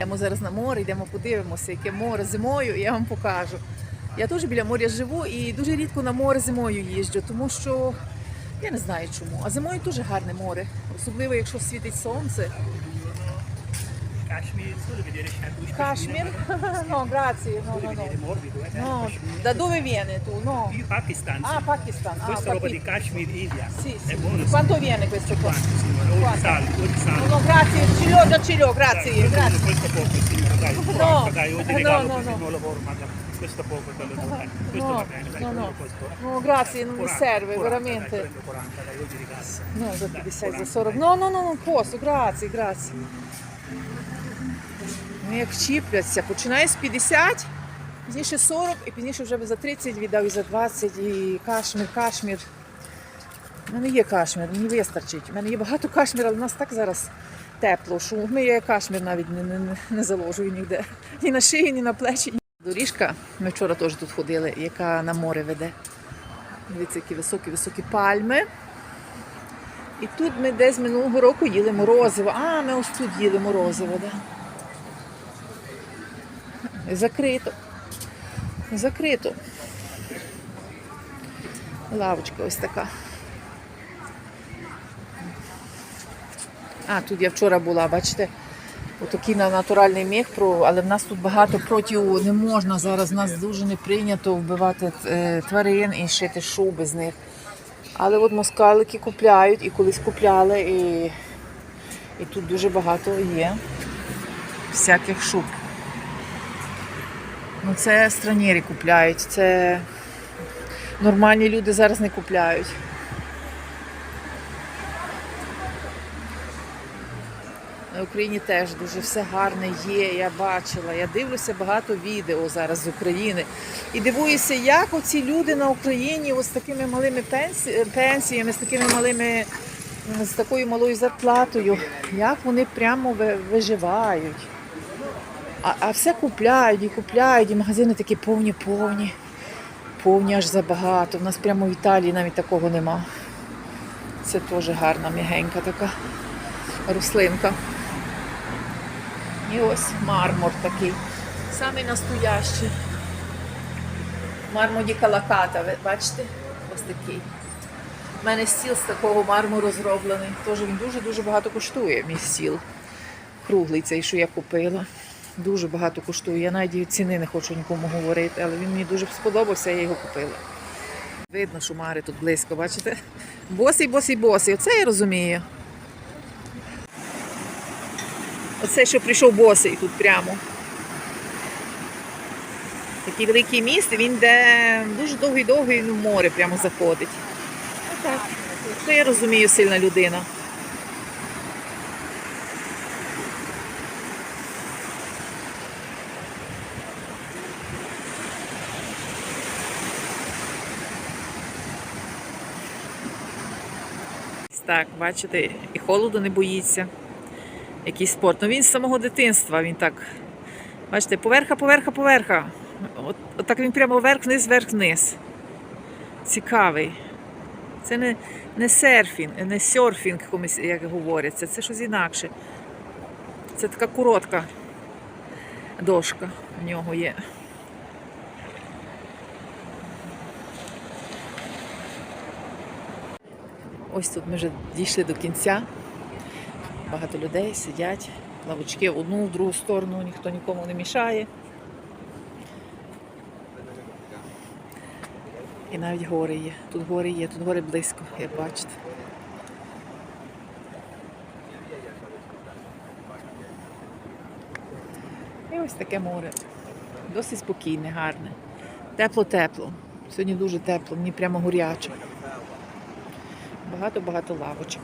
Йдемо зараз на море, йдемо подивимося, яке море зимою, і я вам покажу. Я теж біля моря живу і дуже рідко на море зимою їжджу, тому що я не знаю чому. А зимою дуже гарне море, особливо якщо світить сонце. Kashmir, solo vedere Shakush. Kashmir? no, grazie. No, no, no. Morbido, eh? no. Da dove viene tu? No. Io Pakistan. Ah, Pakistan. Ah, Questa ah, roba di Kashmir, India. Sì, sì. È buono. Quanto viene questo qua? Quanto, signora? Quanto? Sale, ogni sale. No, no, grazie. Ce l'ho, già ce l'ho, grazie. Dai, grazie. Questo poco, signora, dai. No. Porca, dai, oggi regalo no, no, così no. non lavoro, mangiamo questo poco quello che. Questo no, va bene, dai, no, no. Questo, no, grazie, non 40, mi serve 40, veramente. Dai, 40, dai, io ti rigasso. No, dai, 40, solo... no, no, no, non posso, grazie, grazie. Ну, як чіпляться, починає з 50, пізніше 40, і пізніше вже за 30 віддав і за 20, і кашмір, кашмір. У мене є кашмір, мені вистачить. У мене є багато кашміра, але в нас так зараз тепло, що ми я кашмір навіть не, не- не заложую ніде. Ні на шиї, ні на плечі. Доріжка, ми вчора теж тут ходили, яка на море веде. Дивіться, які високі-високі пальми. І тут ми десь минулого року їли морозиво. А, ми ось тут їли морозиво, да. Закрито. Закрито. Лавочка ось така. А, тут я вчора була, бачите, отакий на натуральний міх, але в нас тут багато проти не можна. Зараз в нас дуже не прийнято вбивати е, тварин і шити шуби з них. Але от москалики купляють і колись купляли, і, і тут дуже багато є всяких шуб. Ну, це странєрі купляють, це нормальні люди зараз не купляють. На Україні теж дуже все гарне є. Я бачила. Я дивлюся багато відео зараз з України. І дивуюся, як оці люди на Україні ось з такими малими пенсі... пенсіями, з такими малими, з такою малою зарплатою, як вони прямо виживають. А, а все купляють і купляють, і магазини такі повні, повні, повні аж забагато. У нас прямо в Італії навіть такого нема. Це теж гарна, м'ягенька така рослинка. І ось мармур такий. Самий настоящий. Мармур ді калаката, ви бачите? Ось такий. У мене стіл з такого мармуру зроблений. Тож він дуже-дуже багато коштує, мій стіл. Круглий цей, що я купила. Дуже багато коштує. Я навіть ціни не хочу нікому говорити, але він мені дуже сподобався, я його купила. Видно, що мари тут близько, бачите? Босий, босий, босий. Оце я розумію. Оце, що прийшов босий тут прямо. Такий великий міст, він де дуже довгий-довгий ну, в море прямо заходить. Отак. Це я розумію сильна людина. Так, бачите, і холоду не боїться. Який спорт. Ну він з самого дитинства, він так. Бачите, поверха, поверха, поверха. От, от так він прямо вверх-вниз, вверх-вниз. Цікавий. Це не, не серфінг, не серфінг, як говорять, це, це щось інакше. Це така коротка дошка в нього є. Ось тут ми вже дійшли до кінця. Багато людей сидять, лавочки в одну, в другу сторону, ніхто нікому не мішає. І навіть гори є. Тут гори є, тут гори близько, як бачите. І ось таке море. Досить спокійне, гарне. Тепло-тепло. Сьогодні дуже тепло, мені прямо горяче. Багато-багато лавочок.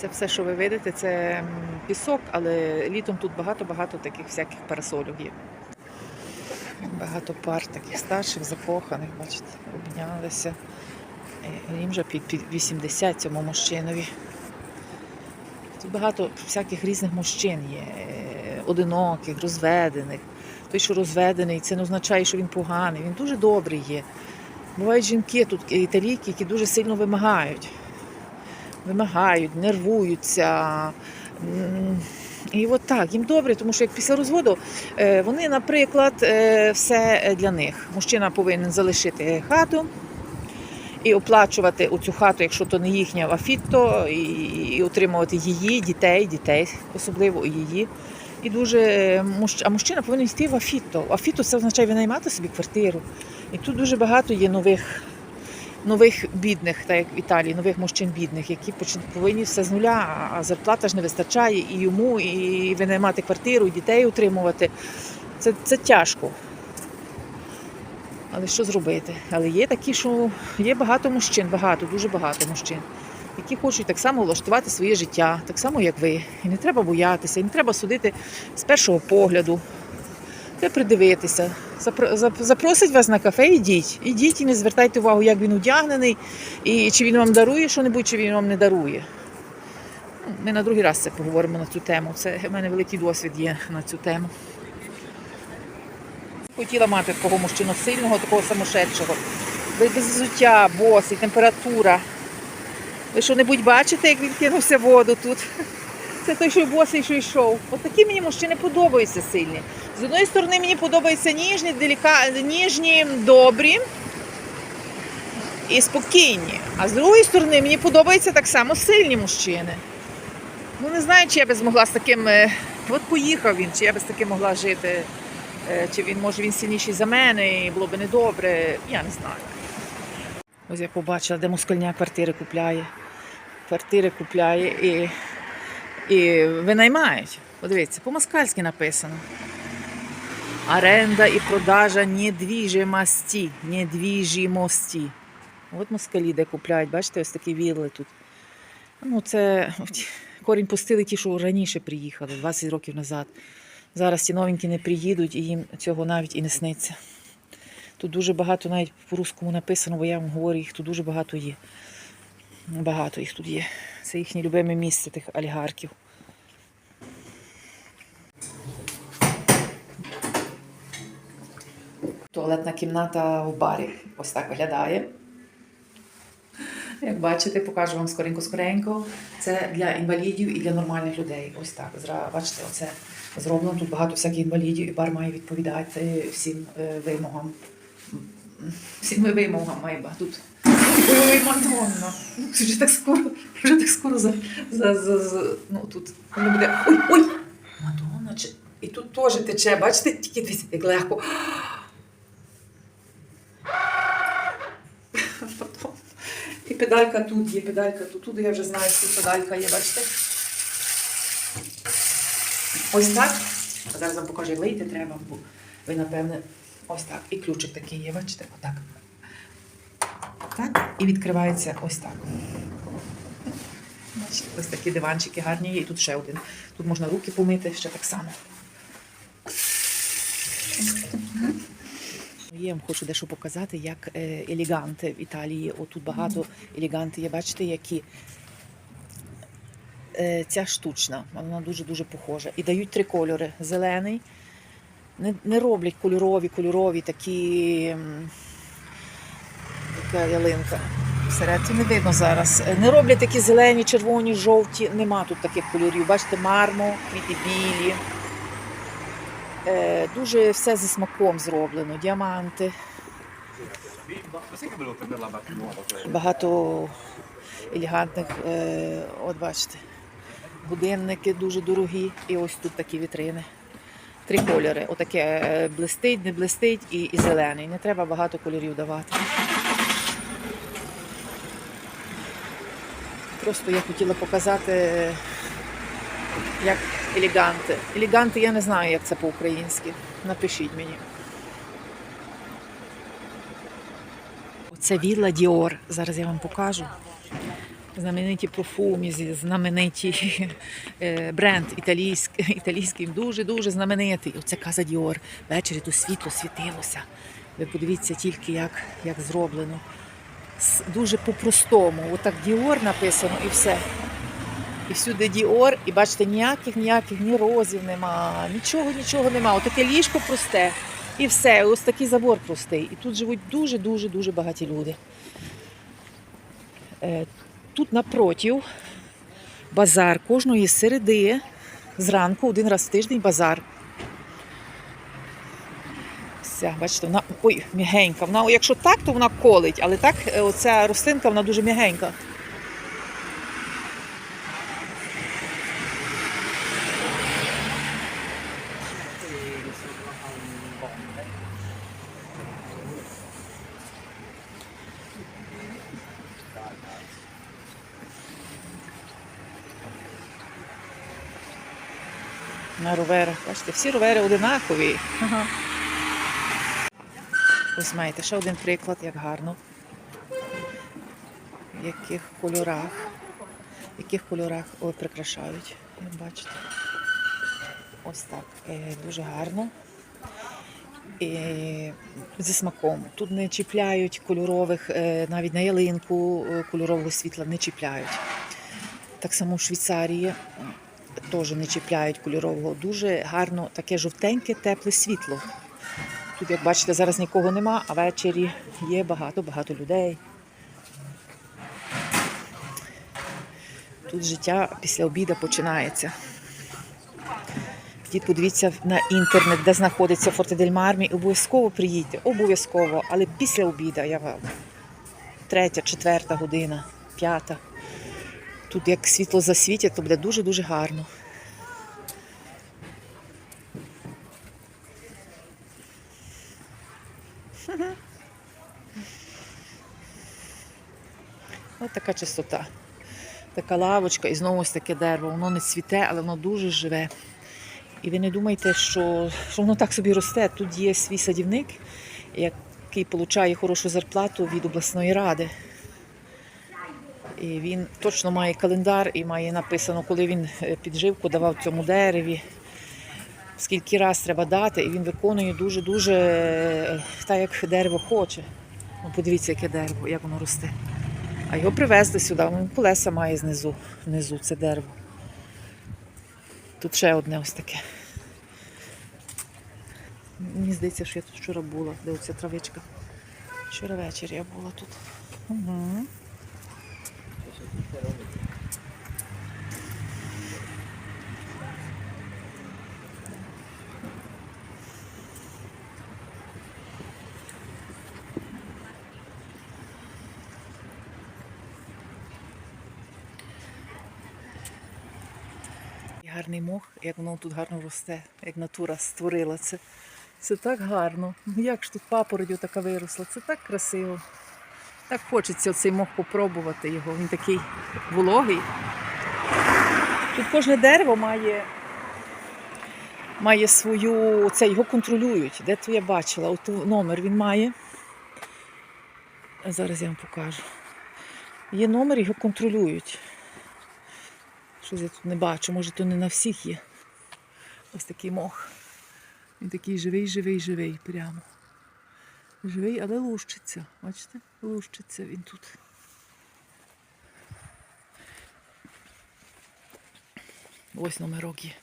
Це все, що ви видите, це пісок, але літом тут багато-багато таких всяких парасолів є. Багато пар таких старших, закоханих, бачите, обнялися. Е, Їм вже під, під 80 цьому мужчинові. Тут багато всяких різних мужчин є, е, одиноких, розведених. Той, що розведений, це не означає, що він поганий. Він дуже добрий є. Бувають жінки тут, італійки, які дуже сильно вимагають. Вимагають, нервуються. І от так, їм добре, тому що як після розводу е, вони, наприклад, е, все для них. Мужчина повинен залишити хату і оплачувати оцю хату, якщо то не їхня афітто, і, отримувати її, дітей, дітей, особливо її. І дуже е, а мужчина повинен йти в афітто. Афітто це означає винаймати собі квартиру. І тут дуже багато є нових, нових бідних, так як в Італії, нових мужчин бідних, які повинні все з нуля, а зарплата ж не вистачає і йому, і винаймати квартиру, і дітей утримувати. Це, це тяжко. Але що зробити? Але є такі, що є багато мужчин, багато, дуже багато мужчин, які хочуть так само влаштувати своє життя, так само, як ви. І не треба боятися, і не треба судити з першого погляду. Треба придивитися. Запро- зап- Запросить вас на кафе, ідіть. Ідіть і не звертайте увагу, як він одягнений, і чи він вам дарує що-небудь, чи він вам не дарує. Ну, Ми на другий раз це поговоримо на цю тему. Це в мене великий досвід є на цю тему. Хотіла мати такого мужчину сильного, такого самошедшого. Без взуття, босий, температура. Ви що-небудь бачите, як він кинувся в воду тут? Це той, що босий, що йшов. От такі мені мужчини подобаються сильні. З одної сторони, мені подобаються ніжні, деліка... ніжні, добрі і спокійні. А з другої сторони, мені подобаються так само сильні мужчини. Ну не знаю, чи я би змогла з таким. е, От поїхав він, чи я би з таким могла жити. Е, Чи він може він сильніший за мене і було б недобре, я не знаю. Ось я побачила, де москальня квартири купляє. Квартири купляє і, і винаймають. Подивіться, по-москальськи написано. Оренда і продажа недвіжимості. Недвіжимості. От москалі, де купляють, бачите, ось такі вілли тут. Ну, це корінь пустили ті, що раніше приїхали, 20 років назад. Зараз ці новенькі не приїдуть і їм цього навіть і не сниться. Тут дуже багато навіть по-русскому написано, бо я вам говорю, їх тут дуже багато є. Багато їх тут є. Це їхнє любиме місце тих олігархів. Туалетна кімната в барі. Ось так виглядає. Як бачите, покажу вам скоренько-скоренько. Це для інвалідів і для нормальних людей. Ось так. Бачите, оце зроблено. Тут багато всяких інвалідів, і бар має відповідати всім е, вимогам. Всім вимогам має. Тут. Мадонна. Ну, Вже так скоро, вже так скоро за, за, за, за ну тут воно буде. Ой, ой! Мадонна, і тут теж тече, бачите, тільки дивіться, як легко. Мадонна. І педалька тут є, педалька тут. Тут я вже знаю, що педалька є, бачите? Ось так. А зараз вам покажу, як вийти треба, бо ви, напевне, ось так. І ключик такий є, бачите? Отак. Так. І відкривається ось так. Бачите, ось такі диванчики гарні є. І тут ще один. Тут можна руки помити ще так само. Я хочу дещо показати, як е, елеганти в Італії. Отут багато елеганти є, бачите, які. Е, ця штучна, вона дуже-дуже похожа. І дають три кольори: зелений. Не, не роблять кольорові, кольорові такі. Така ялинка. Всередині не видно зараз. Е, Не роблять такі зелені, червоні, жовті. Нема тут таких кольорів. Бачите, мармо, квіти білі. Е, дуже все зі смаком зроблено. Діаманти. Багато елегантних, е, от бачите, будинники дуже дорогі. І ось тут такі вітрини. Три кольори. Отаке е, блистить, не блистить і, і зелений. Не треба багато кольорів давати. Просто я хотіла показати, як елеганти. Елеганти я не знаю, як це по-українськи. Напишіть мені. Це вілла Діор. Зараз я вам покажу. Знамениті профумі, знамениті е, бренд італійський, італійський дуже-дуже знаменитий. Оце Каза Діор. Ввечері тут світло світилося. Ви подивіться тільки, як, як зроблено. Дуже по-простому. Отак Діор написано і все. І всюди Діор, і бачите, ніяких, ніяких ні розів нема, нічого, нічого нема. Отаке ліжко просте. І все, ось такий забор простий. І тут живуть дуже-дуже дуже багаті люди. Е, Тут напротив базар кожної середи, зранку, один раз в тиждень базар. Вся, бачите, вона ой, м'ягенька. Вона, якщо так, то вона колить, але так, е, оця рослинка вона дуже м'ягенька. На роверах. Бачите, всі ровери одинакові. Ага. Ось маєте ще один приклад, як гарно. В яких кольорах, в яких кольорах ой, прикрашають, як бачите. Ось так. Е, дуже гарно. І зі смаком. Тут не чіпляють кольорових, е, навіть на ялинку е, кольорового світла не чіпляють. Так само в Швейцарії теж не чіпляють кольорового. Дуже гарно таке жовтеньке, тепле світло. Тут, як бачите, зараз нікого нема, а ввечері є багато-багато людей. Тут життя після обіду починається. Підіть, подивіться на інтернет, де знаходиться Форте дель Мармі. Обов'язково приїдьте, обов'язково, але після обіду я вам. Третя, четверта година, п'ята. Тут як світло засвітять, то буде дуже-дуже гарно. Ось така чистота. Така лавочка і знову ось таке дерево. Воно не цвіте, але воно дуже живе. І ви не думайте, що, що воно так собі росте. Тут є свій садівник, який отримує хорошу зарплату від обласної ради. І він точно має календар і має написано, коли він е, підживку давав цьому дереві, скільки раз треба дати, і він виконує дуже-дуже е, так, як дерево хоче. Ну, подивіться, яке дерево, як воно росте. А його привезли сюди, він колеса має знизу, внизу це дерево. Тут ще одне ось таке. Мені здається, що я тут вчора була, де оця травичка. Вчора ввечері я була тут. Угу. І Гарний мох, як воно тут гарно росте, як натура створила це. Це так гарно. Як ж тут папороть така виросла, це так красиво. Так хочеться цей мох попробувати його. Він такий вологий. Тут кожне дерево має, має свою. Це його контролюють. Де то я бачила? От номер він має. Зараз я вам покажу. Є номер, його контролюють. Щось я тут не бачу, може то не на всіх є. Ось такий мох. Він такий живий, живий, живий прямо. Живий, але лущиться. Бачите? Лущиться він тут. Ось номерок є.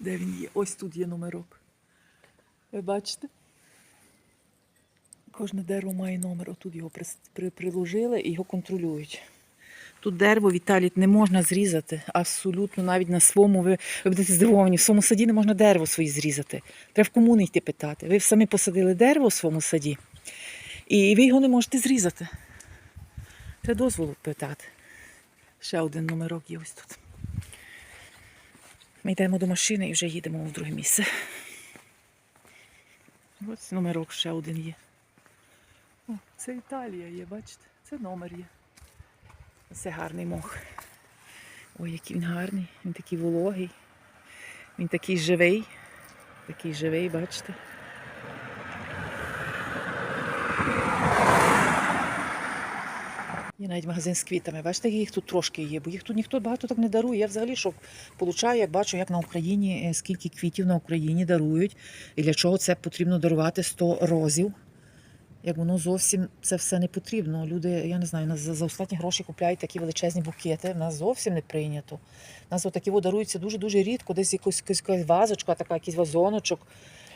Де він є? Ось тут є номерок. Ви бачите? Кожне дерево має номер. Отут його приложили і його контролюють. Тут дерево Віталій не можна зрізати. Абсолютно, навіть на своєму, ви, ви будете здивовані, в своєму саді не можна дерево своє зрізати. Треба в комуни йти питати. Ви самі посадили дерево в своєму саді, і ви його не можете зрізати. Треба дозволу питати. Ще один номерок є ось тут. Ми йдемо до машини і вже їдемо в друге місце. Ось номерок ще один є. О, це Італія є, бачите? Це номер є. Це гарний мох. Ой, який він гарний. Він такий вологий. Він такий живий. Такий живий, бачите. Є навіть магазин з квітами. Бачите, їх тут трошки є, бо їх тут ніхто багато так не дарує. Я взагалі що получаю, як бачу, як на Україні, е, скільки квітів на Україні дарують, і для чого це потрібно дарувати 100 розів. Як воно зовсім це все не потрібно. Люди, я не знаю, нас за, останні гроші купляють такі величезні букети. В нас зовсім не прийнято. У нас отакі даруються дуже-дуже рідко, десь якась, якась, вазочка, така, якийсь вазоночок.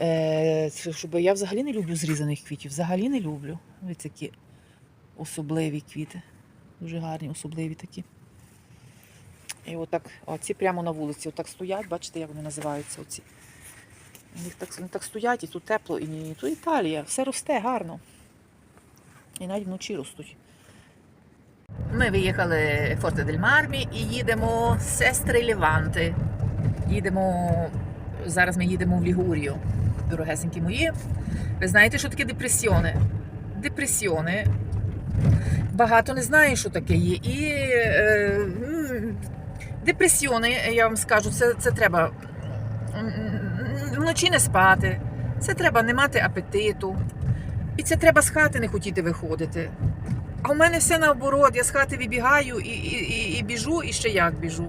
Е, щоб я взагалі не люблю зрізаних квітів. Взагалі не люблю. Ось такі особливі квіти. Дуже гарні, особливі такі. І отак, оці прямо на вулиці, отак стоять, бачите, як вони називаються оці. Вони так, так стоять, і тут тепло, і ні- тут Італія, все росте гарно. І навіть вночі ростуть. Ми виїхали Форте дель Мармі і їдемо з сестри Леванти. Їдемо. Зараз ми їдемо в Лігурію. Дорогесенькі мої. Ви знаєте, що таке депресіони? Депресіони. Багато не знає, що таке є. І е, депресіони, я вам скажу, це, це треба вночі не спати. Це треба не мати апетиту. І це треба з хати не хотіти виходити. А у мене все наоборот, я з хати вибігаю і, і, і, і біжу, і ще як біжу.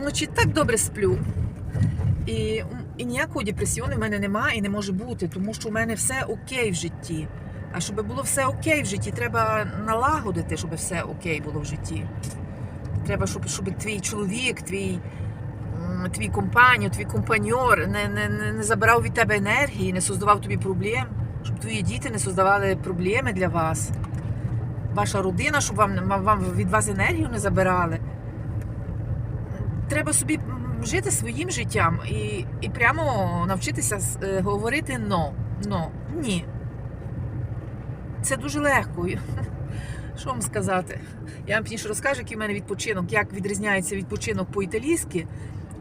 Вночі так добре сплю. І, і ніякого депресіону в мене немає і не може бути, тому що у мене все окей в житті. А щоб було все окей в житті, треба налагодити, щоб все окей було в житті. Треба, щоб, щоб твій чоловік, твій, твій компаньон, твій компаньор не, не, не забирав від тебе енергії, не создавав тобі проблем, щоб твої діти не создавали проблеми для вас. Ваша родина, щоб вам, вам від вас енергію не забирали. Треба собі жити своїм життям і, і прямо навчитися е, говорити но, но, ні. Це дуже легко. Що вам сказати? Я вам пізніше розкажу, який в мене відпочинок, як відрізняється відпочинок по-італійськи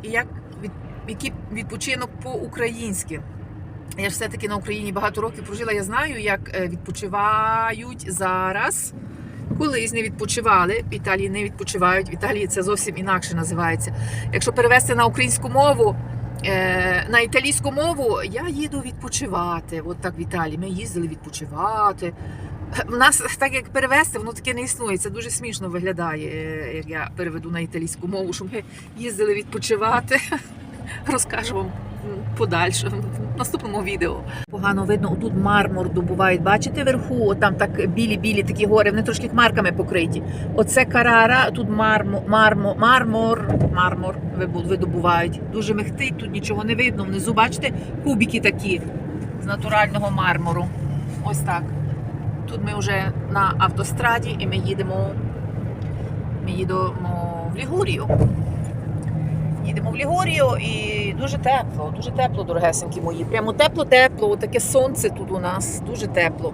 і як від, який відпочинок по-українськи. Я ж все-таки на Україні багато років прожила. Я знаю, як е, відпочивають зараз. Колись не відпочивали, в Італії не відпочивають. В Італії це зовсім інакше називається. Якщо перевести на українську мову, е, на італійську мову, я їду відпочивати. От так в Італії. Ми їздили відпочивати. У нас так як перевести, воно таке не існує. Це дуже смішно виглядає, е, як я переведу на італійську мову, що ми їздили відпочивати. Розкажу вам подальше в наступному відео. Погано видно, отут мармур добувають. Бачите вверху? Там так білі-білі такі гори, вони трошки хмарками покриті. Оце карара, тут мармо, мармур, мармур вибу- видобувають. Дуже мехтить, тут нічого не видно. Внизу, бачите, кубики такі з натурального мармуру. Ось так. Тут ми вже на автостраді і ми їдемо. Ми їдемо в Лігурію. Їдемо в Лігорію і дуже тепло, дуже тепло, дорогесенькі мої. Прямо тепло-тепло, таке сонце тут у нас, дуже тепло.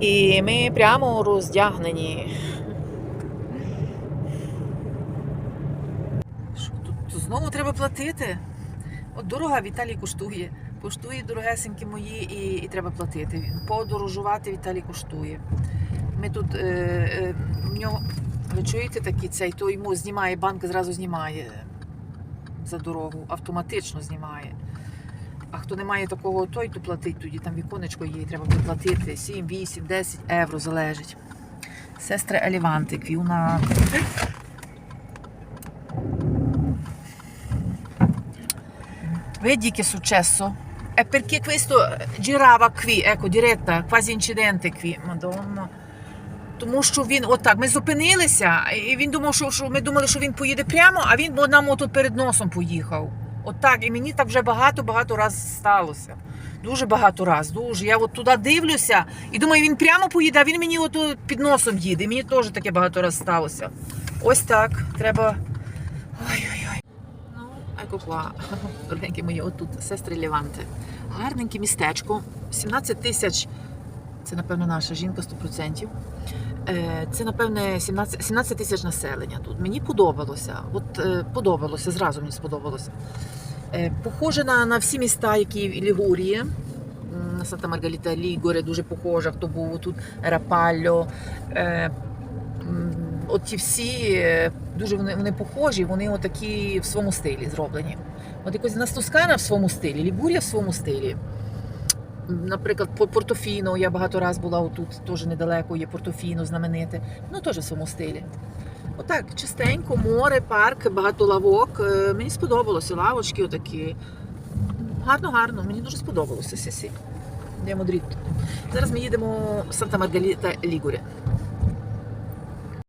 І ми прямо роздягнені. Що тут, знову треба платити? От дорога в Італії коштує. Коштує дорогесенькі мої, і, і треба платити. Подорожувати в Італії коштує. Ми тут е, е, в нього ви чуєте такий цей, то йому знімає, банк зразу знімає за дорогу, автоматично знімає. А хто не має такого, той то платить тоді, там віконечко є, треба платити 7, 8, 10 євро залежить. Сестри Аліванти, qui una... Vedi che è successo? È perché questo girava qui, ecco, diretta, quasi incidente qui. Madonna. Тому що він отак, ми зупинилися, і він думав, що, що ми думали, що він поїде прямо, а він нам отут перед носом поїхав. Отак. І мені так вже багато-багато раз сталося. Дуже багато раз, дуже. Я от туди дивлюся і думаю, він прямо поїде, а він мені от під носом їде. Мені теж таке багато раз сталося. Ось так. Треба. Ой-ой-ой. Ну, ква. Дорогенькі мої, отут, сестри Леванти. Гарненьке містечко. 17 тисяч. Це, напевно, наша жінка 100%. Е, Це, напевне, 17 17 тисяч населення тут. Мені подобалося. От е, подобалося, зразу мені сподобалося. Е, Похоже на, на всі міста, які в Лігурії. Санта Маргаліта Лігоре дуже похожа, хто був тут Рапальо. От ті всі дуже вони, вони похожі, вони отакі в своєму стилі зроблені. От якось нас Тоскана в своєму стилі, Лігурія в своєму стилі. Наприклад, по Портофіно, я багато разів була отут, теж недалеко є Портофіно знамените. Ну, теж в своєму стилі. Отак, чистенько, море, парк, багато лавок. Е, Мені сподобалося, лавочки отакі. Гарно, гарно, мені дуже сподобалося сісі. Andiamo dritto. Зараз ми їдемо в Санта Маргаліта Лігуря.